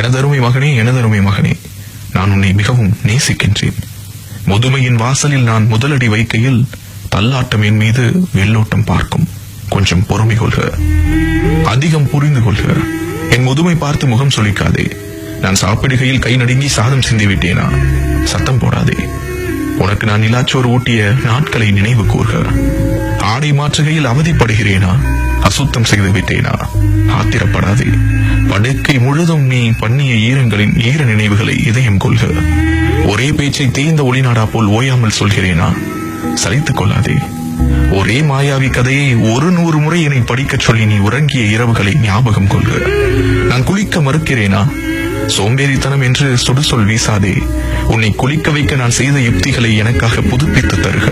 எனதருமை மகனே எனதருமை மகனே நான் உன்னை மிகவும் நேசிக்கின்றேன். முதுமையின் வாசலில் நான் முதலடி வைக்கையில் தள்ளாட்டம் என் மீது வெள்ளோட்டம் பார்க்கும். கொஞ்சம் பொறுமை கொள்க. அதிகம் புரிந்து கொள்க. என் முதுமை பார்த்து முகம் சுளிக்காதே. நான் சாப்பிடுகையில் கை நடுங்கி சாதம் சிந்தி விட்டேனா? சத்தம் போடாதே. உனக்கு நான் நிலாச்சோர் ஊட்டிய நாட்களை நினைவு கூறுக ஆடை மாற்றுகையில் அவதிப்படுகிறேனா? அசுத்தம் செய்து விட்டேனா? ஆத்திரப்படாதே. படுக்கை முழுதும் நீ பண்ணிய ஈரங்களின் ஈர நினைவுகளை இதயம் கொள்க ஒரே பேச்சை தேய்ந்த ஒளிநாடா போல் ஓயாமல் சொல்கிறேனா? சலித்துக் கொள்ளாதே. ஒரே மாயாவி கதையை ஒரு நூறு முறை என்னை படிக்கச் சொல்லி நீ உறங்கிய இரவுகளை ஞாபகம் கொள்க. நான் குளிக்க மறுக்கிறேனா? சோம்பேறித்தனம் என்று சுடுசொல் வீசாதே. உன்னை குளிக்க வைக்க நான் செய்த யுக்திகளை எனக்காக புதுப்பித்து தருக.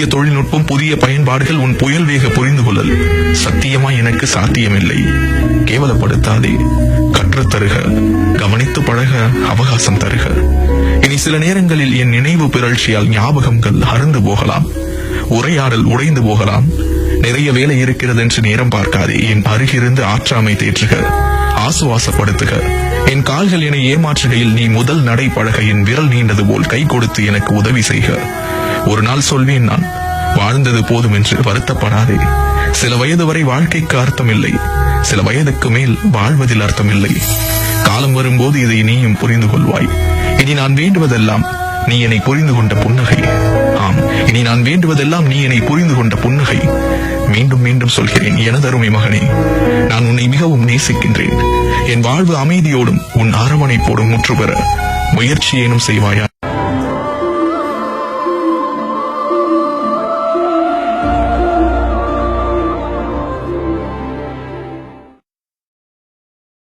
புதிய தொழில்நுட்பம் புதிய பயன்பாடுகள் உன் புயல் வேக புரிந்து கொள்ளல். சத்தியமா எனக்கு சாத்தியமில்லை. கேவலப்படுத்தாதே. கற்று தருக. கவனித்து பழக. அவகாசம் தருக. இனி சில நேரங்களில் என் நினைவு பிறழ்ச்சியால் ஞாபகங்கள் அருந்து போகலாம். உரையாடல் உடைந்து போகலாம். நிறைய வேலை இருக்கிறது என்று நேரம் பார்க்காதே. என் அருகிருந்து ஆற்றாமை தேற்றுக. ஆசுவாசப்படுத்துக. என் கால்கள் என ஏமாற்றுகையில் நீ முதல் நடை பழக. என் விரல் நீண்டது போல் கை கொடுத்து எனக்கு உதவி செய்க. ஒரு நாள் சொல்வேன் நான் வாழ்ந்தது போதும் என்று வருத்தப்படாதே. சில வயது வரை வாழ்க்கைக்கு அர்த்தமில்லை. சில வயதுக்கு மேல் வாழ்வதில் அர்த்தமில்லை. காலம் வரும்போது இதை நீயும் புரிந்து கொள்வாய். இனி நான் வேண்டுவதெல்லாம் நீ என்னை புரிந்து கொண்ட புன்னகை. ஆம் இனி நான் வேண்டுவதெல்லாம் நீ என்னை புரிந்து கொண்ட புன்னகை. மீண்டும் மீண்டும் சொல்கிறேன் எனதருமை மகனே நான் உன்னை மிகவும் நேசிக்கின்றேன். என் வாழ்வு அமைதியோடும் உன் அரவணைப்போடும் முற்றுபெற முயற்சி ஏனும் செய்வாயா?